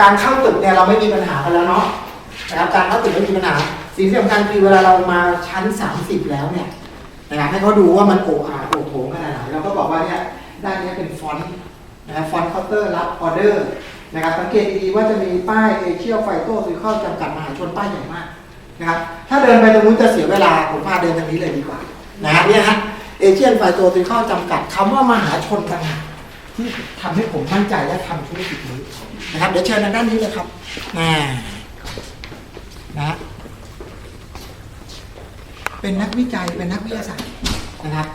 การเข้าตึกเนี่ยเราไม่มีปัญหากันแล้วเนาะนะครับการเข้าตึกไม่มีปัญหาสิ่งที่สำคัญคือเวลาเรามาชั้น 30 แล้วเนี่ยนะครับให้เขาดูว่ามันโอ้อาโอ้โถงขนาดไหนเราก็บอกว่าเนี่ยด้านนี้เป็นฟอนต์นะครับฟอนต์เคาน์เตอร์รับออเดอร์นะครับสังเกตดีๆว่าจะมีป้ายเอเชียไฟโตซิคอลจำกัดมหาชนป้ายใหญ่มากนะครับถ้าเดินไปตรงนู้นจะเสียเวลาผมพาเดินทางนี้เลยดีกว่านะฮะเนี่ยฮะเอเชียไฟโตซิคอลจำกัดคำว่ามหาชนต่างหากที่ทำให้ผมมั่นใจและทำธุรกิจนี้ นะครับ เดี๋ยวเชิญทางด้านนี้เลยครับน่นะเป็นนักวิจัยเป็นนักวิทยาศาสตร์นะครับ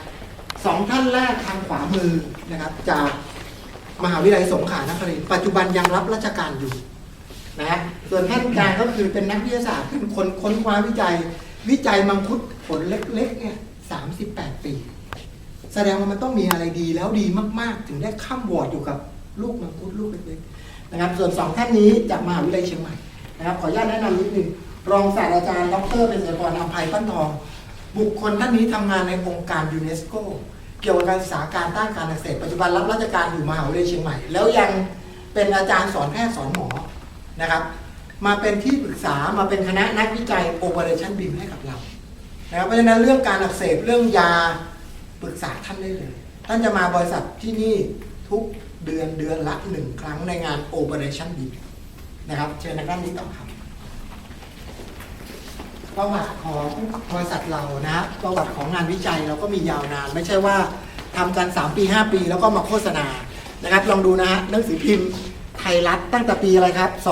สองท่านแรกทางขวามือนะครับ จากมหาวิทยาลัยสงขลานครินทร์ปัจจุบันยังรับราชการอยู่นะส่วนท่านกลางก็คือเป็นนักวิทยาศาสตร์เป็นคนค้นคว้าวิจัย วิจัยมังคุดผลเล็กๆเนี่ยสามสิบแปดปี แสดงว่ามันต้องมีอะไรดีแล้วดีมาก ๆ ถึงได้ข้ามวอดอยู่กับลูกมังคุดลูกเล็กๆ นะครับ ส่วนสองท่านนี้จากมหาวิทยาลัยเชียงใหม่นะครับ ขออนุญาตแนะนำนิดนึงรองศาสตราจารย์ดรเป็นศิลปกรอภัยปั้นทอง บุคคลท่านนี้ทำงานในองค์การยูเนสโกเกี่ยวกับการศึกษาการต้านการอักเสบปัจจุบันรับราชการอยู่มหาวิทยาลัยเชียงใหม่ แล้วยังเป็นอาจารย์สอนแพทย์สอนหมอนะครับ มาเป็นที่ปรึกษามาเป็นคณะนักวิจัย Operation BIM ให้กับเรานะครับเพราะฉะนั้นเรื่องการอักเสบเรื่องยาปรึกษาท่านได้เลย ท่านจะมาบริษัทที่นี่ทุก เดือนเดือนละหนึ่งครั้งในงาน Operation b i นะครับ เชิญทางด้านนี้ต่อครับ ประวัติของบริษัทเรานะฮะประวัติของงานวิจัยเราก็มียาวนาน ไม่ใช่ว่าทำกัน 3 ปี 5 ปีแล้วก็มาโฆษณานะครับ ลองดูนะฮะหนังสือพิมพ์ไทยรัฐตั้งแต่ปีอะไรครับ 25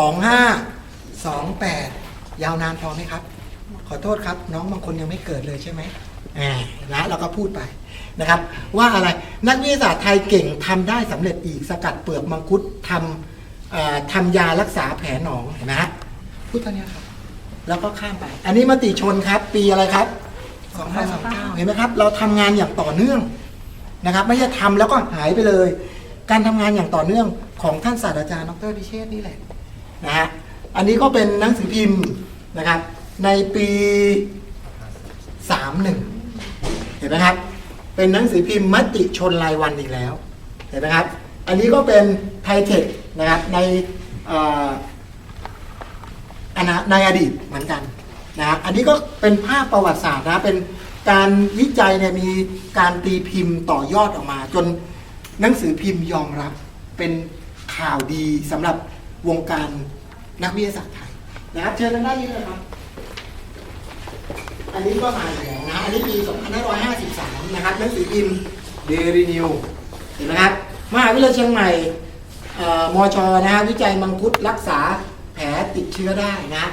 28 ยาวนานพอไหมครับ ขอโทษครับ น้องบางคนยังไม่เกิดเลยใช่ไหมอ่านะเราก็พูดไป นะครับ ว่าอะไรนักวิทยาศาสตร์ไทยเก่งทำได้สำเร็จอีกสกัดเปลือกมังคุดทำเอ่อทำยารักษาแผลหนองเห็นไหมฮะพูดตอนนี้ยครับ แล้วก็ข้ามไป อันนี้มติชนครับ ปีอะไรครับ2529เห็นไหมครับ เราทำงานอย่างต่อเนื่องนะครับ ไม่ใช่ทำแล้วก็หายไปเลย การทำงานอย่างต่อเนื่องของท่านศาสตราจารย์ดรพิเชษฐ์นี่แหละนะฮะอันนี้ก็เป็นหนังสือพิมพ์นะครับ ในปี 31 เห็นไหมครับ เป็นหนังสือพิมพ์มติชนรายวันอีกแล้วเห็นไหมครับ อันนี้ก็เป็นไทเทคนะครับในอนาในอดีตเหมือนกันนะครับอันนี้ก็เป็นภาพประวัติศาสตร์นะเป็นการวิจัยเนี่ยมีการตีพิมพ์ต่อยอดออกมา จนหนังสือพิมพ์ยอมรับเป็นข่าวดีสำหรับวงการนักวิทยาศาสตร์ไทยนะครับเชิญทางด้านนี้เลยครับ อันนี้ก็มาอีกแล้ว อันนี้ปี 2553 นะครับหนังสือพิมพ์เดรีนิวเห็นไหมครับมหาวิทยาลัยเชียงใหม่เอ่อมชนะฮะวิจัยมังคุดรักษาแผลติดเชื้อได้นะ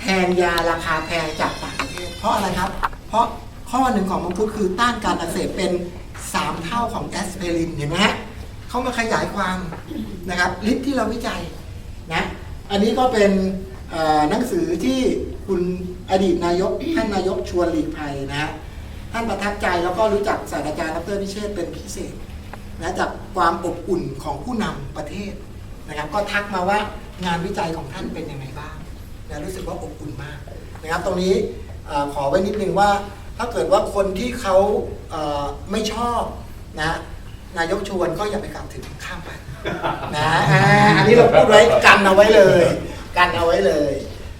แทนยาราคาแพงจากต่างประเทศเพราะอะไรครับ เพราะข้อหนึ่งของมังคุดคือต้านการอักเสบเป็น 3 เท่าของแอสไพรินเห็นไหมฮะเขามาขยายความนะครับฤทธิ์ที่เราวิจัยนะอันนี้ก็เป็นเอ่อหนังสือที่ คุณอดีตนายกท่านนายกชวนหลีกภัยนะฮะท่านประทับใจแล้วก็รู้จักศาสตราจารย์ดรพิเชษเป็นพิเศษนะจากความอบอุ่นของผู้นำประเทศนะครับ ก็ทักมาว่างานวิจัยของท่านเป็นยังไงบ้างนะรู้สึกว่าอบอุ่นมากนะครับ ตรงนี้ขอไว้นิดนึงว่าถ้าเกิดว่าคนที่เขาเอ่อไม่ชอบนะนายกชวนก็อย่าไปกล่าวถึงข้ามไปนะอันนี้เราพูดไว้กันเอาไว้เลย กันเอาไว้เลย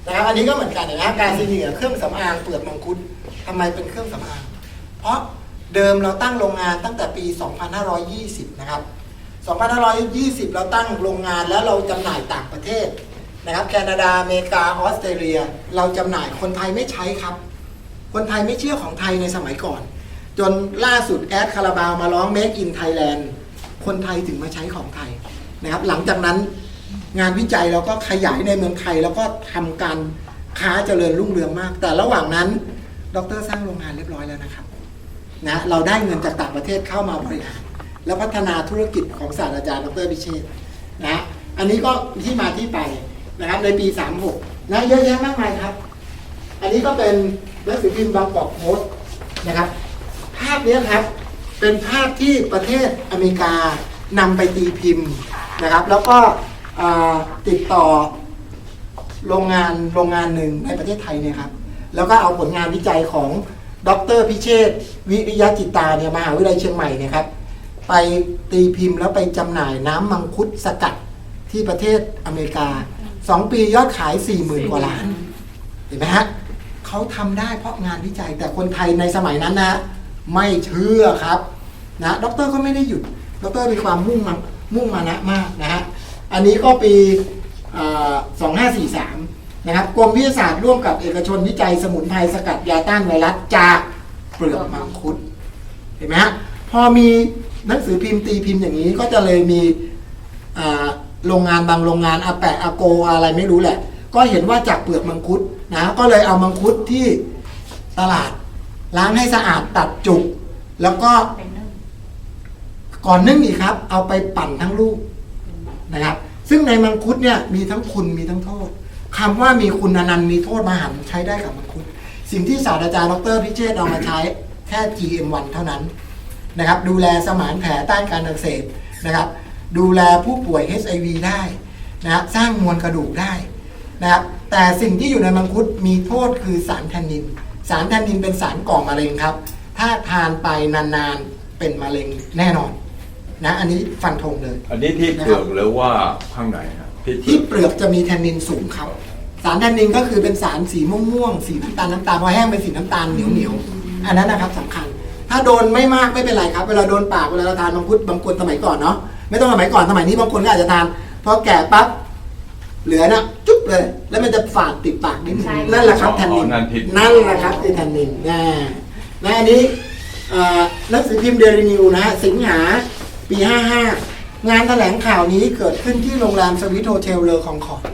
นะครับอันนี้ก็เหมือนกันนะการซีเนียเครื่องสำอางเปลือกมังคุดทำไมเป็นเครื่องสำอาง เพราะเดิมเราตั้งโรงงานตั้งแต่ปี 2520 นะครับ 2520 เราตั้งโรงงานแล้วเราจำหน่ายต่างประเทศนะครับแคนาดาอเมริกาออสเตรเลีย เราจำหน่ายคนไทยไม่ใช้ครับ คนไทยไม่เชื่อของไทยในสมัยก่อน จนล่าสุดแอดคาราบาวมาร้อง Make in Thailand คนไทยถึงมาใช้ของไทยนะครับ หลังจากนั้น งานวิจัยเราก็ขยายในเมืองไทย แล้วก็ทำการค้าเจริญรุ่งเรืองมาก แต่ระหว่างนั้นดรสร้างโรงงานเรียบร้อยแล้วนะครับนะเราได้เงินจากต่างประเทศเข้ามาบริหารแล้วพัฒนาธุรกิจของศาสตราจารย์ดรพิเชษนะอันนี้ก็ที่มาที่ไปนะครับในปี 36นะเยอะแยะมากมายครับ อันนี้ก็เป็นหนังสือพิมพ์บางกอกโพสต์นะครับ ภาพนี้ครับเป็นภาพที่ประเทศอเมริกานำไปตีพิมพ์นะครับ แล้วก็ ติดต่อโรงงานโรงงานหนึ่งในประเทศไทยเนี่ยครับ แล้วก็เอาผลงานวิจัยของดรพิเชษวิริยะจิตตาเนี่ยมหาวิทยาลัยเชียงใหม่เนี่ยครับ ไปตีพิมพ์แล้วไปจำหน่ายน้ำมังคุดสกัดที่ประเทศอเมริกา2ปียอดขาย40,000กว่าล้าน เห็นไหมฮะเขาทำได้เพราะงานวิจัยแต่คนไทยในสมัยนั้นนะ ไม่เชื่อครับนะดรก็ไม่ได้หยุดดรมีความมุ่งมันมุ่งมานะมากนะฮะ อันนี้ก็ปี 2543 นะครับกรมวิทยาศาสตร์ร่วมกับเอกชนวิจัยสมุนไพรสกัดยาต้านไวรัสจากเปลือกมังคุดเห็นไหมฮะพอมีหนังสือพิมพ์ตีพิมพ์อย่างนี้ก็จะเลยมีโรงงานบางโรงงานอาแปะอาโกอะไรไม่รู้แหละ ก็เห็นว่าจากเปลือกมังคุดนะก็เลยเอามังคุดที่ตลาดล้างให้สะอาดตัดจุก แล้วก็ก่อนนึ่งอีกครับ เอาไปปั่นทั้งลูก นะครับ ซึ่งในมังคุดเนี่ยมีทั้งคุณมีทั้งโทษคำว่ามีคุณอนันต์มีโทษมหันต์ใช้ได้กับมังคุด สิ่งที่ศาสตราจารย์ดรพิเชษฐ์เอามาใช้แค่ GM1 เท่านั้นนะครับ ดูแลสมานแผลต้านการอักเสบนะครับ ดูแลผู้ป่วย HIV ได้นะครับสร้างมวลกระดูกได้นะครับ แต่สิ่งที่อยู่ในมังคุดมีโทษคือสารแทนนิน สารแทนนินเป็นสารก่อมะเร็งครับ ถ้าทานไปนานๆเป็นมะเร็งแน่นอน นะอันนี้ฟันธงเลย อันนี้ที่เปลือกหรือว่าข้างในครับที่เปลืที่อกเปลือกจะมีแทนนินสูงครับ สารแทนนินก็คือเป็นสารสีม่วงๆสีน้ำตาลน้ำตาลพอแห้งเป็นสีน้ำตาลเหนียวๆอันนั้นนะครับสำคัญ ถ้าโดนไม่มากไม่เป็นไรครับ เวลาโดนปากเวลาเราทานบางคุดบางคนสมัยก่อนเนาะไม่ต้องสมัยก่อนสมัยนี้บางคนก็อาจจะทานพอแก่ปั๊บเหลือนะจุ๊บเลย แล้วมันจะฝาดติดปากนิดนึงนั่นแหละครับแทนนินนั่นแหละครับคือแทนนินนะและอันนี้เอ่อหนักสือพิมพ์เดลินิวนะฮะสิงหา ปี55 งานแถลงข่าวนี้เกิดขึ้นที่โรงแรมสวิตโฮเทลเลอคองคอร์ด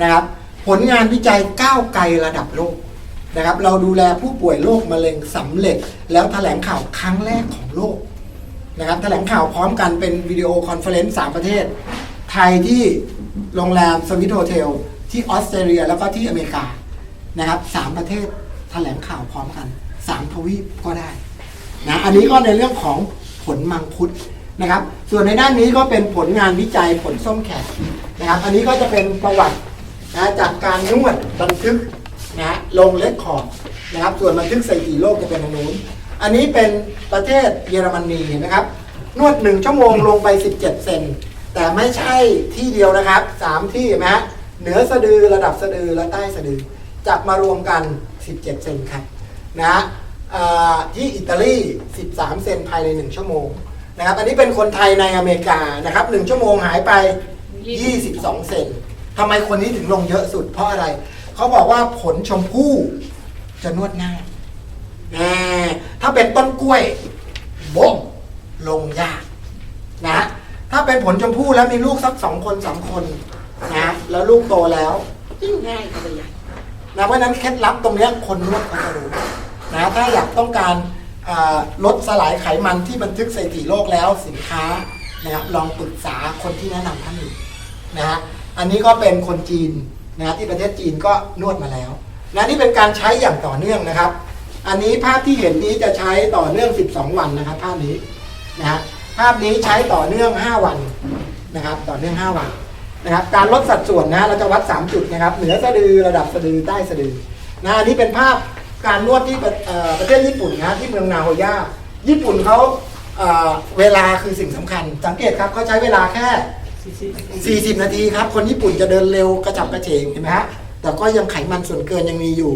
นะครับ ผลงานวิจัยก้าวไกลระดับโลกนะครับ เราดูแลผู้ป่วยโรคมะเร็งสำเร็จ แล้วแถลงข่าวครั้งแรกของโลกนะครับแถลงข่าวพร้อมกันเป็นวิดีโอคอนเฟอเรนซ์สามประเทศ ไทยที่โรงแรมสวิตโฮเทลที่ออสเตรเลียแล้วก็ที่อเมริกานะครับสามประเทศแถลงข่าวพร้อมกันสามทวีปก็ได้นะอันนี้ก็ในเรื่องของผลมังคุด นะครับ ส่วนในด้านนี้ก็เป็นผลงานวิจัยผลส้มแขกนะครับ อันนี้ก็จะเป็นประวัตินะจากการนวดบันทึกนะลงเลคคอร์ดนะครับ ส่วนบันทึกสถิติโลกจะเป็นทางนู้น อันนี้เป็นประเทศเยอรมนีนะครับ นวดหนึ่งชั่วโมงลงไป 17 เซนแต่ไม่ใช่ที่เดียวนะครับสามที่เห็นไหมฮะเหนือสะดือระดับสะดือและใต้สะดือจับมารวมกัน 17 เซนครับนะฮะที่อิตาลี 13 เซนภายใน 1 ชั่วโมง นะครับ อันนี้เป็นคนไทยในอเมริกานะครับ1ชั่วโมงหายไป 22 เซนทำไมคนนี้ถึงลงเยอะสุดเพราะอะไร เขาบอกว่าผลชมพู่จะนวดง่ายแน่ถ้าเป็นต้นกล้วยบ๊ะลงยากนะถ้าเป็นผลชมพู่แล้วมีลูกสักสองคนสามคนนะแล้วลูกโตแล้วยิ่งง่ายเข้าไปใหญ่นะเพราะนั้นเคล็ดลับตรงเนี้คนนวดเขาจะรู้นะถ้าอยากต้องการ ลดสลายไขมันที่บันทึกสถิติโลกแล้วสินค้านะครับลองปรึกษาคนที่แนะนำท่านอยู่นะฮะอันนี้ก็เป็นคนจีนนะที่ประเทศจีนก็นวดมาแล้วนะนี่เป็นการใช้อย่างต่อเนื่องนะครับ อันนี้ภาพที่เห็นนี้จะใช้ต่อเนื่อง 12 วันนะครับ ภาพนี้นะฮะภาพนี้ใช้ต่อเนื่อง 5 วันนะครับ ต่อเนื่อง 5 วันนะครับ การลดสัดส่วนนะเราจะวัด 3 จุดนะครับ เหนือสะดือระดับสะดือใต้สะดือนะอันนี้เป็นภาพ การนวดที่ประเอ่อประเทศญี่ปุ่นนะที่เมืองนาโฮย่าญี่ปุ่นเขาเอ่อเวลาคือสิ่งสำคัญ สังเกตครับเขาใช้เวลาแค่ 40 นาทีครับ คนญี่ปุ่นจะเดินเร็วกระฉับกระเฉงเห็นไหมฮะแต่ก็ยังไขมันส่วนเกินยังมีอยู่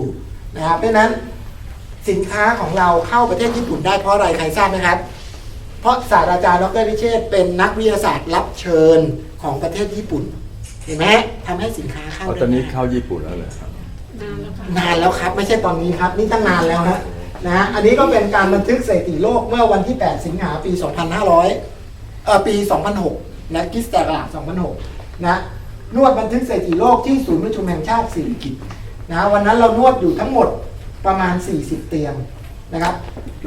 นะครับเพราะฉะนั้นสินค้าของเราเข้าประเทศญี่ปุ่นได้เพราะอะไรใครทราบไหมครับ เพราะศาสตราจารย์ดรพิเชษฐ์เป็นนักวิทยาศาสตร์รับเชิญของประเทศญี่ปุ่น เห็นไหมทำให้สินค้าเข้าเอได้ตอนนี้เข้าญี่ปุ่นแล้วเลยครับ นานแล้วครับ ไม่ใช่ตอนนี้ครับ นี่ตั้งนานแล้วฮะนะฮะอันนี้ก็เป็นการบันทึกสถิติโลกเมื่อวันที่ 8 สิงหาปี 2500เอ่อปี 2006 นะคริสต์ศักรา2006 นะนวดบันทึกสถิติโลกที่ศูนย์ประชุมแห่งชาติสิริกิตนะวันนั้นเรานวดอยู่ทั้งหมดประมาณ 40 เตียงนะครับ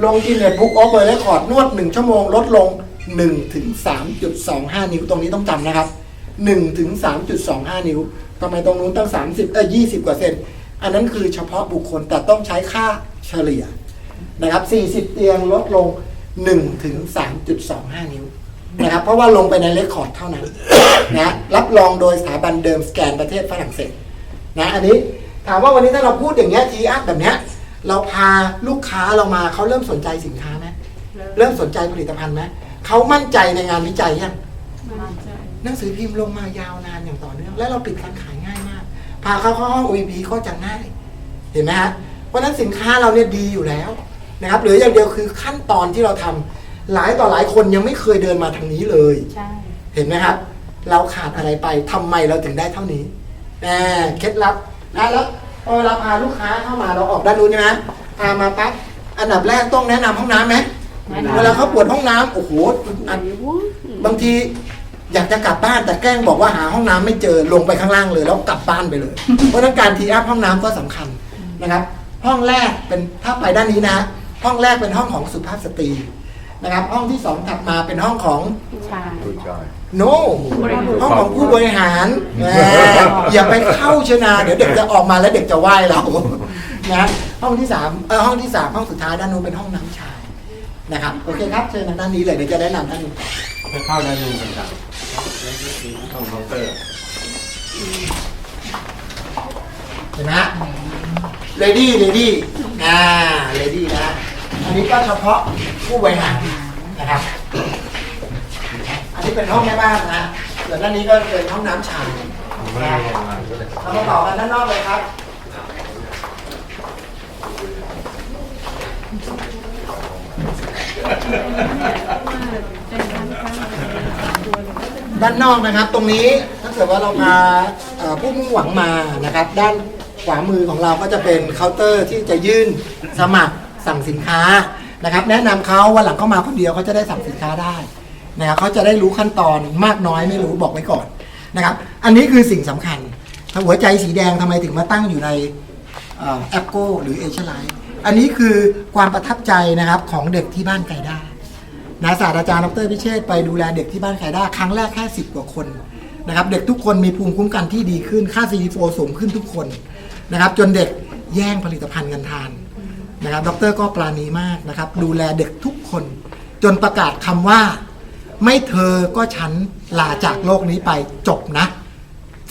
ลงกินเน็ตบุ๊กออฟเบอร์เรคคอร์ดนวด 1 ชั่วโมงลดลง1ถึง3.25 นิ้วตรงนี้ต้องจำนะครับ1ถึง3.25 นิ้วทำไมตรงนู้นตั้ง 30เออ20 กว่าเซน อันนั้นคือเฉพาะบุคคลแต่ต้องใช้ค่าเฉลี่ยนะครับ 40 เตียงลดลง 1 ถึง 3.25 นิ้วนะครับ เพราะว่าลงไปในเรคคอร์ดเท่านั้นนะรับรองโดยสถาบันเดิมสแกนประเทศฝรั่งเศสนะอันนี้ถามว่าวันนี้ถ้าเราพูดอย่างเงี้ยทีอาร์แบบเนี้ยเราพาลูกค้าเรามาเขาเริ่มสนใจสินค้าไหมเริ่มสนใจผลิตภัณฑ์ไหมเขามั่นใจในงานวิจัยยังมั่นใจหนังสือพิมพ์ลงมายาวนานอย่างต่อเนื่อง และเราปิดการขายง่ายมาก พาเข้าเข้าห้อง OEP ก็จะง่าย เห็นไหมฮะเพราะฉะนั้นสินค้าเราเนี่ยดีอยู่แล้วนะครับเหลืออย่างเดียวคือขั้นตอนที่เราทำหลายต่อหลายคนยังไม่เคยเดินมาทางนี้เลยใช่เห็นไหมครับ เราขาดอะไรไปทำไมเราถึงได้เท่านี้แหมเคล็ดลับนะแล้วพอเราพาลูกค้าเข้ามาเราออกด้านนู้นใช่ไหมพามาปั๊บอันดับแรกต้องแนะนำห้องน้ำไหมแนะนำเวลาเขาปวดห้องน้ำโอ้โหอันบางที อยากจะกลับบ้านแต่แกล้งบอกว่าหาห้องน้ำไม่เจอลงไปข้างล่างเลย แล้วกลับบ้านไปเลย เพราะฉะนั้นการทีอัพห้องน้ำก็สำคัญนะครับ ห้องแรกเป็นถ้าไปด้านนี้นะ ห้องแรกเป็นห้องของสุภาพสตรีนะครับ ห้องที่สองถัดมาเป็นห้องของ ใช่ ผู้ชาย โนห้องของผู้บริหารแหมอย่าไปเข้าเชยวนา เดี๋ยวเด็กจะออกมาแล้วเด็กจะไหว้เรานะห้องที่สามเออห้องที่สามห้องสุดท้ายด้านนู้นเป็นห้องน้ำชายนะครับโอเคครับเชิญทางด้านนี้เลยเดี๋ยวจะแนะนำท่านไปเข้าด้านนู้นกันครับ ห้องเคาน์เตอร์เห็นไหมฮะเลดี้เลดี้อ่าเลดี้นะฮะอันนี้ก็เฉพาะผู้บริหารนะครับ อันนี้เป็นห้องแม่บ้านนะฮะส่วนด้านนี้ก็เป็นห้องน้ำชายไม่ได้ทำงานก็เลยเรามาต่อกันด้านนอกเลยครับ ด้านนอกนะครับ ตรงนี้ถ้าเกิดว่าเราพาเอ่อผู้มุ่งหวังมานะครับ ด้านขวามือของเราก็จะเป็นเคาน์เตอร์ที่จะยื่นสมัครสั่งสินค้านะครับ แนะนำเขาวันหลังเข้ามาคนเดียวเขาจะได้สั่งสินค้าได้นะครับเขาจะได้รู้ขั้นตอนมากน้อยไม่รู้บอกไว้ก่อนนะครับ อันนี้คือสิ่งสำคัญหัวใจสีแดงทำไมถึงมาตั้งอยู่ใน แอปโก้หรือเอชไลท์อันนี้คือความประทับใจนะครับของเด็กที่บ้านไก่ได้ นะศาสตราจารย์ดรพิเชษไปดูแลเด็กที่บ้านไขด้าครั้งแรกแค่10 กว่าคนนะครับเด็กทุกคนมีภูมิคุ้มกันที่ดีขึ้นค่า CD4 สูงขึ้นทุกคนนะครับจนเด็กแย่งผลิตภัณฑ์กันทานนะครับดรก็ปราณีมากนะครับดูแลเด็กทุกคนจนประกาศคำว่า ไม่เธอก็ฉันลาจากโลกนี้ไปจบนะ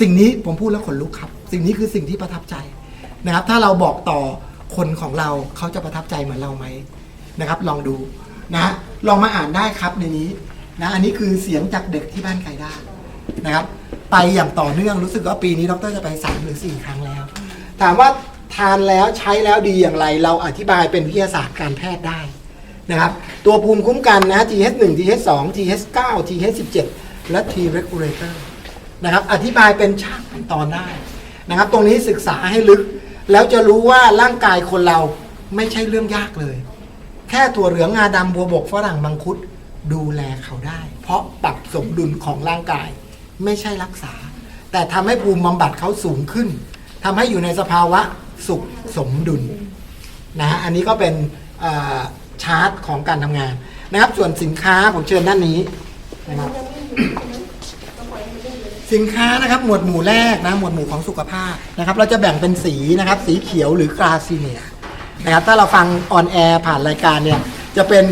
สิ่งนี้ผมพูดแล้วขนลุกครับ สิ่งนี้คือสิ่งที่ประทับใจนะครับถ้าเราบอกต่อคนของเราเขาจะประทับใจเหมือนเราไหมนะครับ ลองดู นะฮะลองมาอ่านได้ครับในนี้นะอันนี้คือเสียงจากเด็กที่บ้านใครได้นะครับ ไปอย่างต่อเนื่องรู้สึกว่าปีนี้ดรจะไปสามหรือสี่ครั้งแล้ว ถามว่าทานแล้วใช้แล้วดีอย่างไร เราอธิบายเป็นวิทยาศาสตร์การแพทย์ได้นะครับ ตัวภูมิคุ้มกันนะ TH1 TH2 TH9 TH17 และ T regulator นะครับ อธิบายเป็นฉากเป็นตอนได้นะครับ ตรงนี้ศึกษาให้ลึก แล้วจะรู้ว่าร่างกายคนเราไม่ใช่เรื่องยากเลย แค่ถั่วเหลืองงาดำบัวบกฝรั่งมังคุดดูแลเขาได้ เพราะปรับสมดุลของร่างกาย ไม่ใช่รักษา แต่ทำให้ภูมิบำบัดเขาสูงขึ้นทำให้อยู่ในสภาวะสุขสมดุลนะฮะอันนี้ก็เป็นชาร์ตของการทำงานนะครับ ส่วนสินค้าผมเชิญด้านนี้นะครับสินค้านะครับหมวดหมู่แรกนะหมวดหมู่ของสุขภาพนะครับ เราจะแบ่งเป็นสีนะครับ สีเขียวหรือกราซีเนีย นะครับถ้าเราฟังออนแอร์ผ่านรายการเนี่ยจะเป็น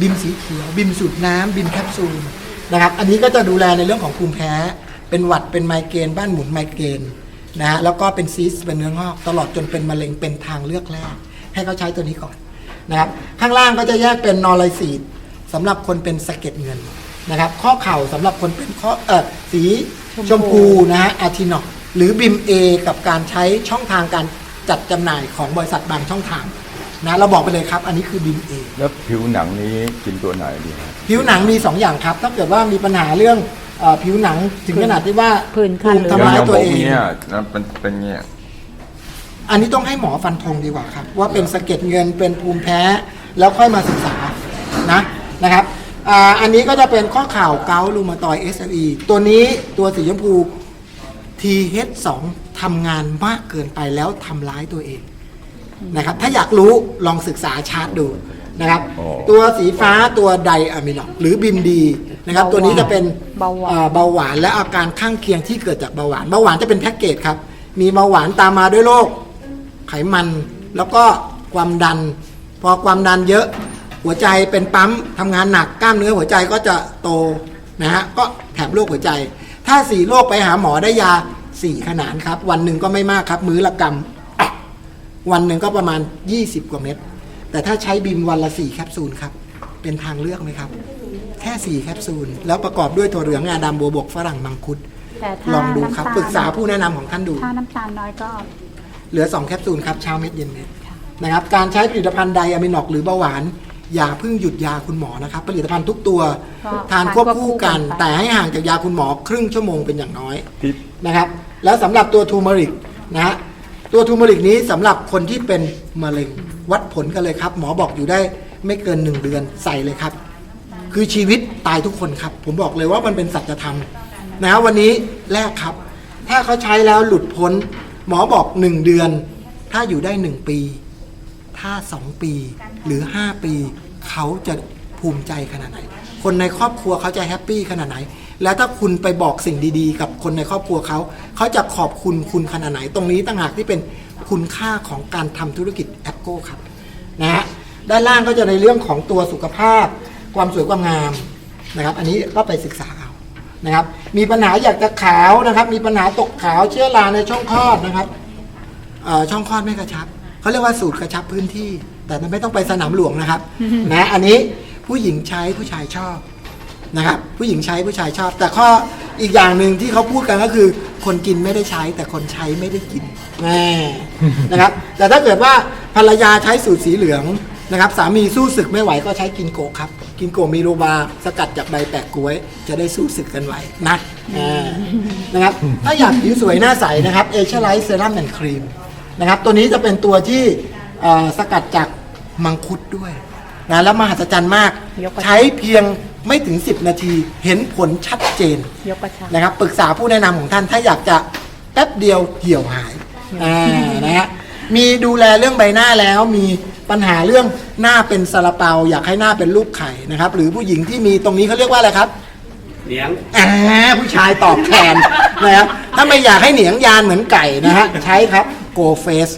บิมสีเขียวบิมสูตรน้ำบิมแคปซูลนะครับอันนี้ก็จะดูแลในเรื่องของภูมิแพ้ เป็นหวัดเป็นไมเกรนบ้านหมุนไมเกรนนะฮะแล้วก็เป็นซีสต์เป็นเนื้องอกตลอดจนเป็นมะเร็งเป็นทางเลือกแรก ให้เขาใช้ตัวนี้ก่อนนะครับข้างล่างก็จะแยกเป็นนอร์ไลซีดสำหรับคนเป็นสะเก็ดเงินนะครับข้อเข่าสำหรับคนเป็นข้อเออสีชมพูนะฮะอาทินอกหรือบิมเอกับการใช้ช่องทางการจัดจำหน่ายของบริษัทบางช่องทาง นะเราบอกไปเลยครับ อันนี้คือบิมเอแล้วผิวหนังนี้กินตัวไหนดีฮะผิวหนังมี 2 อย่างครับ ถ้าเกิดว่ามีปัญหาเรื่องเออผิวหนังถึงขนาดที่ว่าผื่นคัน ภูมิหรือทำร้ายย่างตัวผมเอง เนี่ยนะเป็นเป็นเงี้ยอันนี้ต้องให้หมอฟันธงดีกว่าครับ ว่าเป็นสะเก็ดเงินเป็นภูมิแพ้แล้วค่อยมาศึกษานะนะครับอ่าอันนี้ก็จะเป็นข้อข่าวเกาต์รูมาตอย SLE ตัวนี้ตัวสีชมพู TH2 ทำงานมากเกินไปแล้วทำร้ายตัวเอง นะครับ ถ้าอยากรู้ลองศึกษาชาร์ตดูนะครับ ตัวสีฟ้าตัวไดอะมินอกหรือบิมดีนะครับ ตัวนี้จะเป็นเบาหวานอ่เบาหวานและอาการข้างเคียงที่เกิดจากเบาหวานเบาหวานจะเป็นแพ็กเกจครับ มีเบาหวานตามมาด้วยโรคไขมัน แล้วก็ความดัน พอความดันเยอะหัวใจเป็นปั๊มทำงานหนักกล้ามเนื้อหัวใจก็จะโตนะฮะก็แถมโรคหัวใจ ถ้าสี่โรคไปหาหมอได้ยาสี่ขนานครับ วันหนึ่งก็ไม่มากครับ มื้อละกำอะ วันหนึ่งก็ประมาณ 20 กว่าเม็ดแต่ถ้าใช้บิมวันละสี่แคปซูลครับ เป็นทางเลือกไหมครับ แค่ 4 แคปซูล แล้วประกอบด้วยถั่วเหลืองงาดำบัวบกฝรั่งมังคุด แต่ถ้าลองดูครับน้ำตลปรึกษาผู้แนะนำของท่านดู ถ้าน้ำตาลน้อยก็ เหลือ 2 แคปซูลครับเช้าเม็ดเย็นเม็ดนะครับการใช้ผลิตภัณฑ์ไดอะมินอกหรือเบาหวาน อย่าเพิ่งหยุดยาคุณหมอนะครับ ผลิตภัณฑ์ทุกตัวก็ทานควบคู่กัน ทานควบคู่กันไป แต่ให้ห่างจากยาคุณหมอครึ่งชั่วโมงเป็นอย่างน้อยที่ นะครับแล้วสำหรับตัวทูมาริกนะฮะ ตัวทูมาริกนี้สำหรับคนที่เป็นมะเร็งวัดผลกันเลยครับ หมอบอกอยู่ได้ไม่เกิน1เดือนใส่เลยครับ คือชีวิตตายทุกคนครับ ผมบอกเลยว่ามันเป็นสัจธรรมนะวันนี้แรกครับ ถ้าเขาใช้แล้วหลุดพ้น หมอบอก1เดือน ถ้าอยู่ได้1ปี ถ้า2ปีหรือ5ปี เขาจะภูมิใจขนาดไหน คนในครอบครัวเขาจะแฮปปี้ขนาดไหน แล้วถ้าคุณไปบอกสิ่งดีๆ กับคนในครอบครัวเขา เขาจะขอบคุณคุณขนาดไหน ตรงนี้ต่างหากที่เป็นคุณค่าของการทำธุรกิจแอปโก้ครับนะฮะด้านล่างก็จะในเรื่องของตัวสุขภาพ ความสวยความงามนะครับ อันนี้ก็ไปศึกษาเอานะครับ มีปัญหาอยากจะขาวนะครับ มีปัญหาตกขาวเชื้อราในช่องคลอดนะครับเอ่อช่องคลอดไม่กระชับเขาเรียกว่าสูตรกระชับพื้นที่ แต่ไม่ต้องไปสนามหลวงนะครับนะอันนี้ผู้หญิงใช้ผู้ชายชอบ นะครับผู้หญิงใช้ผู้ชายชอบ แต่ข้ออีกอย่างหนึ่งที่เขาพูดกันก็คือ คนกินไม่ได้ใช้ แต่คนใช้ไม่ได้กินแน่นะครับ แต่ถ้าเกิดว่าภรรยาใช้สูตรสีเหลืองนะครับ สามีสู้ศึกไม่ไหวก็ใช้กินโกะครับ กินโกะมีโรบาสกัดจากใบแปะกล้วย จะได้สู้ศึกกันไหวนะอ่านะครับ ถ้าอยากผิวสวยหน้าใสนะครับเอเชอร์ไลท์เซรั่มแอนด์ครีมนะครับ ตัวนี้จะเป็นตัวที่เอ่อสกัดจากมังคุดด้วยนะแล้วมหัศจรรย์มากยกกระชับใช้เพียง ไม่ถึง 10 นาทีเห็นผลชัดเจนยกกระชับนะครับปรึกษาผู้แนะนำของท่านถ้าอยากจะแป๊บเดียวเหี่ยวหายอ่านะฮะมีดูแลเรื่องใบหน้าแล้วมีปัญหาเรื่องหน้าเป็นซาลาเปา อยากให้หน้าเป็นรูปไข่นะครับ หรือผู้หญิงที่มีตรงนี้เขาเรียกว่าอะไรครับเหนียง อ่าผู้ชายตอบแทน นะครับถ้าไม่อยากให้เหนียงยานเหมือนไก่นะฮะ ใช้ครับ Go Face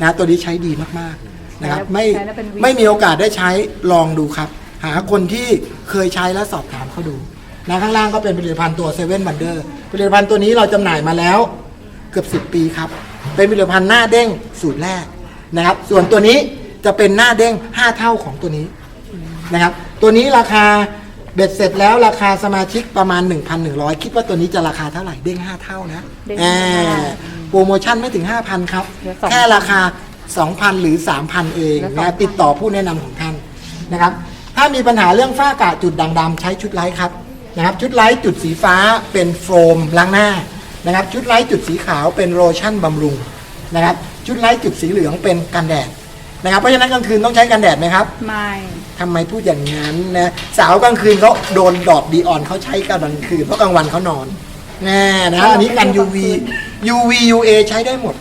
นะตัวนี้ใช้ดีมาก ๆ นะครับ ไม่ใช้แล้วเป็นวิ ไม่มีโอกาสได้ใช้ลองดูครับ หาคนที่เคยใช้แล้วสอบถามเขาดูนะข้างล่างก็เป็นผลิตภัณฑ์ตัวเซเว่นบันเดอร์ผลิตภัณฑ์ตัวนี้เราจำหน่ายมาแล้วเกือบ 10 ปีครับ เป็นผลิตภัณฑ์หน้าเด้งสูตรแรกนะครับ ส่วนตัวนี้จะเป็นหน้าเด้ง 5 เท่าของตัวนี้นะครับ ตัวนี้ราคาเบ็ดเสร็จแล้วราคาสมาชิกประมาณ 1,100 คิดว่าตัวนี้จะราคาเท่าไหร่เด้ง 5 เท่านะเด้งอ่าห้าเท่าโปรโมชั่นไม่ถึง 5,000 ครับเหลือ2,000แค่ราคา 2,000 หรือ 3,000 เองเหลือนะ2,000ติดต่อผู้แนะนำของท่านนะครับ ถ้ามีปัญหาเรื่องฝ้ากระจุดด่างดำใช้ชุดไลท์ครับนะครับ ชุดไลท์จุดสีฟ้าเป็นโฟมล้างหน้านะครับ ชุดไลท์จุดสีขาวเป็นโลชั่นบำรุงนะครับ ชุดไลท์จุดสีเหลืองเป็นกันแดดนะครับ เพราะฉะนั้นกลางคืนต้องใช้กันแดดไหมครับไม่ทำไมพูดอย่างนั้นนะสาวกลางคืนเขาโดนดอดดีออนเขาใช้กลางคืนเพราะกลางวันเขานอนแน่นะอันนี้กัน UV UV UA ใช้ได้หมด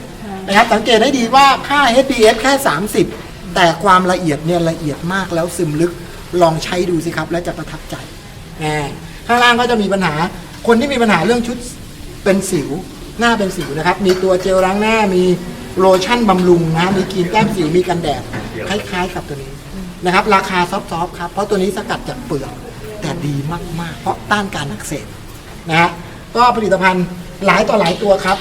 นะครับสังเกตให้ดีว่าค่า HPF แค่ 30 แต่ความละเอียดเนี่ยละเอียดมากแล้วซึมลึก ลองใช้ดูสิครับ แล้วจะประทับใจแน่ข้างล่างก็จะมีปัญหา คนที่มีปัญหาเรื่องชุดเป็นสิว หน้าเป็นสิวนะครับ มีตัวเจลล้างหน้า มีโลชั่นบำรุงนะ มีครีมแก้มสิว มีกันแดด คล้ายๆ กับตัวนี้นะครับ ราคาซอฟๆครับ เพราะตัวนี้สกัดจากเปลือก แต่ดีมากๆ เพราะต้านการอักเสบนะฮะ ก็ผลิตภัณฑ์หลายต่อหลายตัวครับ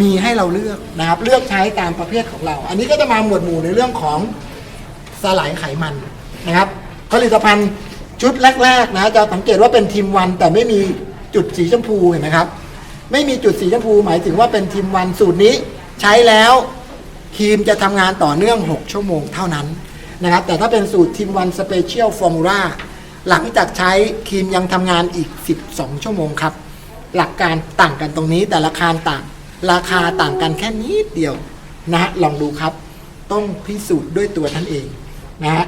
มีให้เราเลือกนะครับ เลือกใช้ตามประเภทของเรา อันนี้ก็จะมาหมวดหมู่ในเรื่องของสลายไขมันนะครับ ผลิตภัณฑ์ชุดแรกๆนะจะสังเกตว่าเป็นทีมวันแต่ไม่มีจุดสีชมพูเห็นไหมครับ ไม่มีจุดสีชมพูหมายถึงว่าเป็นทีมวันสูตรนี้ใช้แล้วครีมจะทำงานต่อเนื่อง 6 ชั่วโมงเท่านั้นนะครับแต่ถ้าเป็นสูตรทีมวันสเปเชียลฟอร์มูล่าหลังจากใช้ครีมยังทำงานอีก 12 ชั่วโมงครับ หลักการต่างกันตรงนี้แต่ราคาต่างราคาต่างกันแค่นิดเดียวนะฮะลองดูครับ ต้องพิสูจน์ด้วยตัวท่านเองนะฮะ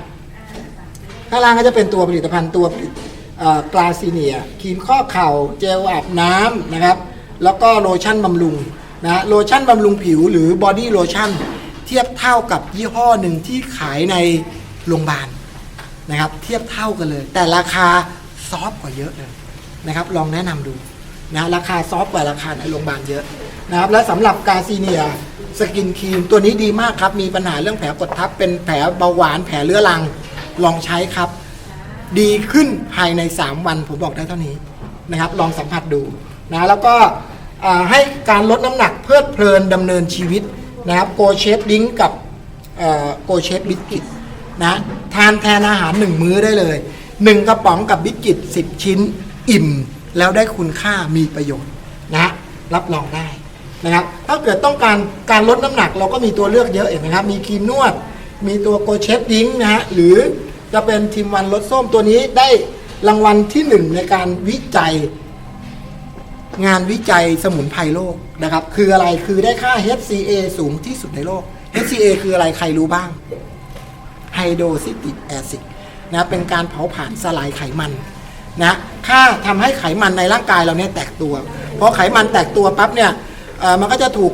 ข้างล่างก็จะเป็นตัวผลิตภัณฑ์ตัวกลาซีเนียครีมข้อเข่าเจลอาบน้ำนะครับ แล้วก็โลชั่นบำรุงนะโลชั่นบำรุงผิวหรือบอดี้โลชั่นเทียบเท่ากับยี่ห้อหนึ่งที่ขายในโรงพยาบาลนะครับ เทียบเท่ากันเลย แต่ราคาซอฟต์กว่าเยอะเลยนะครับ ลองแนะนำดูนะราคาซอฟต์กว่าราคาในโรงพยาบาลเยอะนะครับ และสำหรับกาซีเนียสกินครีมตัวนี้ดีมากครับ มีปัญหาเรื่องแผลกดทับเป็นแผลเบาหวานแผลเรื้อรัง ลองใช้ครับ ดีขึ้นภายใน 3 วันผมบอกได้เท่านี้นะครับ ลองสัมผัสดูนะแล้วก็ให้การลดน้ำหนักเพลิดเพลินดำเนินชีวิตนะครับโกเชฟดิ้งกับโกเชฟบิสกิตนะทานแทนอาหารหนึ่งมื้อได้เลย 1 กระป๋องกับบิสกิต 10 ชิ้นอิ่ม แล้วได้คุณค่ามีประโยชน์นะรับรองได้นะครับถ้าเกิดต้องการการลดน้ำหนักเราก็มีตัวเลือกเยอะเห็นไหมครับ มีครีมนวด มีตัวโกเชฟดิ้งนะฮะหรือจะเป็นทีมวันรสส้มตัวนี้ได้รางวัลที่หนึ่งในการวิจัย งานวิจัยสมุนไพรโลกนะครับ คืออะไรคือได้ค่า HCA สูงที่สุดในโลก HCA คืออะไรใครรู้บ้างไฮโดรซิติกแอซิดนะเป็นการเผาผลาญสลายไขมันนะค่าทำให้ไขมันในร่างกายเราเนี่ยแตกตัวพอไขมันแตกตัวปั๊บเนี่ยมันก็จะถูก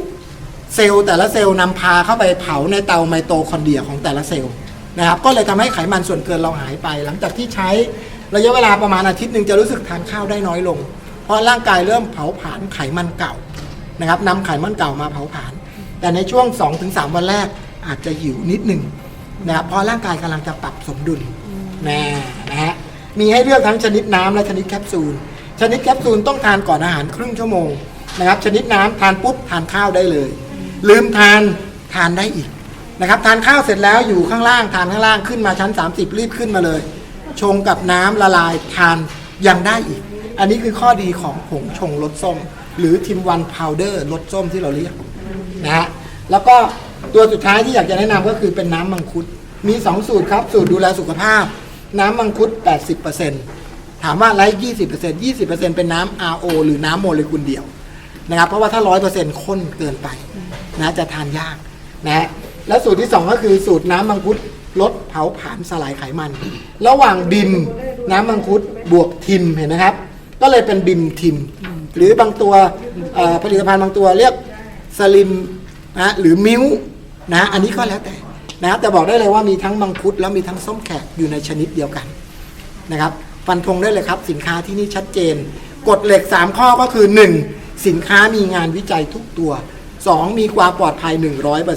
เซลล์แต่ละเซลล์นำพาเข้าไปเผาในเตาไมโตคอนเดรียของแต่ละเซลล์นะครับก็เลยทำให้ไขมันส่วนเกินเราหายไป หลังจากที่ใช้ระยะเวลาประมาณอาทิตย์หนึ่งจะรู้สึกทานข้าวได้น้อยลง เพราะร่างกายเริ่มเผาผลาญไขมันเก่านะครับนำไขมันเก่ามาเผาผลาญแต่ในช่วง 2-3 วันแรกอาจจะหิวนิดหนึ่งนะครับเพราะร่างกายกำลังจะปรับสมดุลนะนะฮะมีให้เลือกทั้งชนิดน้ำและชนิดแคปซูล ชนิดแคปซูลต้องทานก่อนอาหารครึ่งชั่วโมงนะครับชนิดน้ำทานปุ๊บทานข้าวได้เลย ลืมทานทานได้อีกนะครับ ทานข้าวเสร็จแล้วอยู่ข้างล่างทานข้างล่างขึ้นมาชั้น 30 รีบขึ้นมาเลย ชงกับน้ำละลายทานยังได้อีก อันนี้คือข้อดีของผงชงรสส้ม หรือทิมวันพาวเดอร์รสส้มที่เราเรียกนะฮะแล้วก็ตัวสุดท้ายที่อยากจะแนะนำก็คือเป็นน้ำมังคุดมี 2 สูตรครับ สูตรดูแลสุขภาพ น้ำมังคุด 80%ถามว่าไลท์20% 20%เป็นน้ำ RO หรือน้ำโมเลกุลเดียวนะครับเพราะว่าถ้า 100%ข้นเกินไป นะจะทานยากนะฮะแล้วสูตรที่ 2 ก็คือสูตรน้ำมังคุดลดเผาผลาญสลายไขมัน ระหว่างบิมน้ำมังคุดบวกทิมเห็นไหมครับ ก็เลยเป็นบิมทิม หรือบางตัวผลิตภัณฑ์บางตัวเรียกสลิมนะหรือมิ้วนะอันนี้ก็แล้วแต่นะแต่บอกได้เลยว่ามีทั้งมังคุดแล้วมีทั้งส้มแขกอยู่ในชนิดเดียวกันนะครับฟันธงได้เลยครับ สินค้าที่นี่ชัดเจน กฎเหล็ก 3 ข้อก็คือ 1. สินค้ามีงานวิจัยทุกตัว 2. มีความปลอดภัย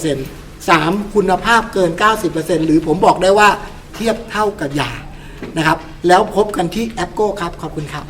100% 3. คุณภาพเกิน 90%หรือผมบอกได้ว่าเทียบเท่ากับยานะครับ แล้วพบกันที่แอปโก้ครับ ขอบคุณครับ